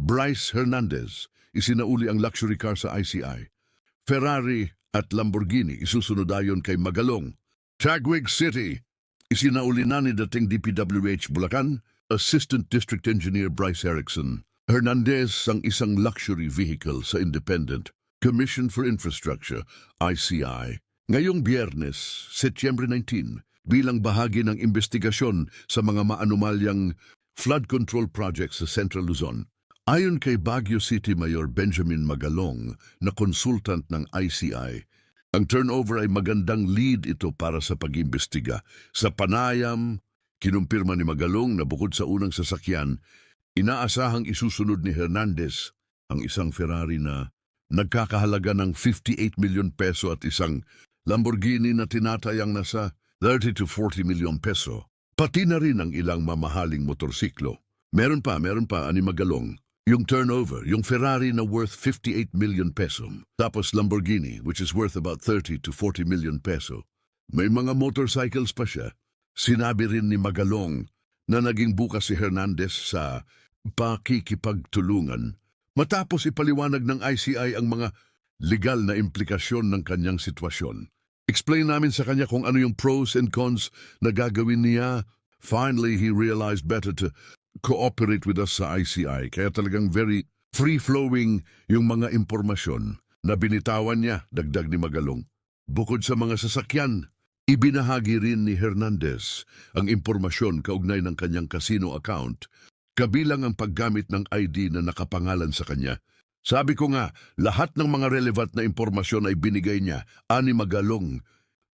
Bryce Hernandez, isinauli ang luxury car sa ICI. Ferrari at Lamborghini, isusunod ayon kay Magalong. Tagwig City, isinauli na ni dating DPWH Bulacan, Assistant District Engineer Bryce Erickson. Hernandez ang isang luxury vehicle sa Independent Commission for Infrastructure, ICI. Ngayong biyernes, Setyembre 19, bilang bahagi ng investigasyon sa mga maanumalyang flood control projects sa Central Luzon, ayon kay Baguio City Mayor Benjamin Magalong na consultant ng ICI, ang turnover ay magandang lead ito para sa pag-imbestiga. Sa panayam, kinumpirma ni Magalong na bukod sa unang sasakyan, inaasahang isusunod ni Hernandez ang isang Ferrari na nagkakahalaga ng 58 milyon peso at isang Lamborghini na tinatayang nasa 30 to 40 milyon peso. Pati na rin ang ilang mamahaling motorsiklo. Meron pa, meron pa, ani Magalong. Yung turnover, yung Ferrari na worth 58 million peso. Tapos Lamborghini, which is worth about 30 to 40 million peso. May mga motorcycles pa siya. Sinabi rin ni Magalong na naging bukas si Hernandez sa pakikipagtulungan matapos ipaliwanag ng ICI ang mga legal na implikasyon ng kanyang sitwasyon. Explain namin sa kanya kung ano yung pros and cons na gagawin niya. Finally, he realized better to cooperate with us sa ICI. Kaya talagang very free-flowing yung mga impormasyon na binitawan niya, dagdag ni Magalong. Bukod sa mga sasakyan, ibinahagi rin ni Hernandez ang impormasyon kaugnay ng kanyang casino account, kabilang ang paggamit ng ID na nakapangalan sa kanya. Sabi ko nga, lahat ng mga relevant na impormasyon ay binigay niya, ani Magalong.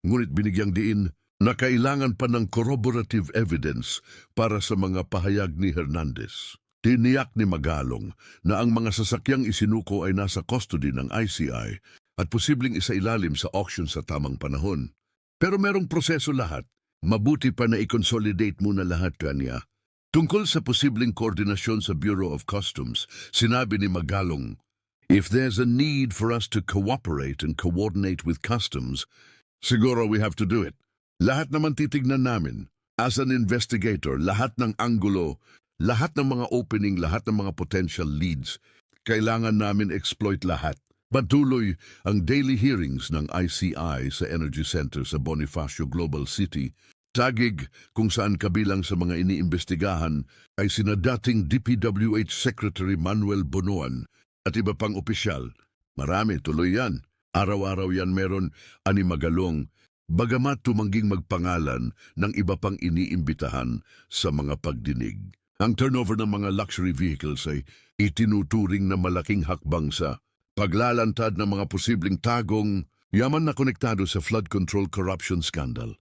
Ngunit binigyang diin na kailangan pa ng corroborative evidence para sa mga pahayag ni Hernandez. Tiniyak ni Magalong na ang mga sasakyang isinuko ay nasa custody ng ICI at posibleng isailalim sa auction sa tamang panahon. Pero merong proseso lahat. Mabuti pa na i-consolidate muna lahat kanya. Tungkol sa posibleng koordinasyon sa Bureau of Customs, sinabi ni Magalong, If there's a need for us to cooperate and coordinate with customs, siguro we have to do it. Lahat naman titignan namin. As an investigator, lahat ng anggulo, lahat ng mga opening, lahat ng mga potential leads, kailangan namin exploit lahat. Patuloy ang daily hearings ng ICI sa Energy Center sa Bonifacio Global City. Tagig kung saan kabilang sa mga iniimbestigahan ay sina dating DPWH Secretary Manuel Bonoan at iba pang opisyal. Marami, tuloy yan. Araw-araw yan meron ani Magalong bagamat tumangging magpangalan ng iba pang iniimbitahan sa mga pagdinig. Ang turnover ng mga luxury vehicles ay itinuturing na malaking hakbang sa paglalantad ng mga posibleng tagong yaman na konektado sa flood control corruption scandal.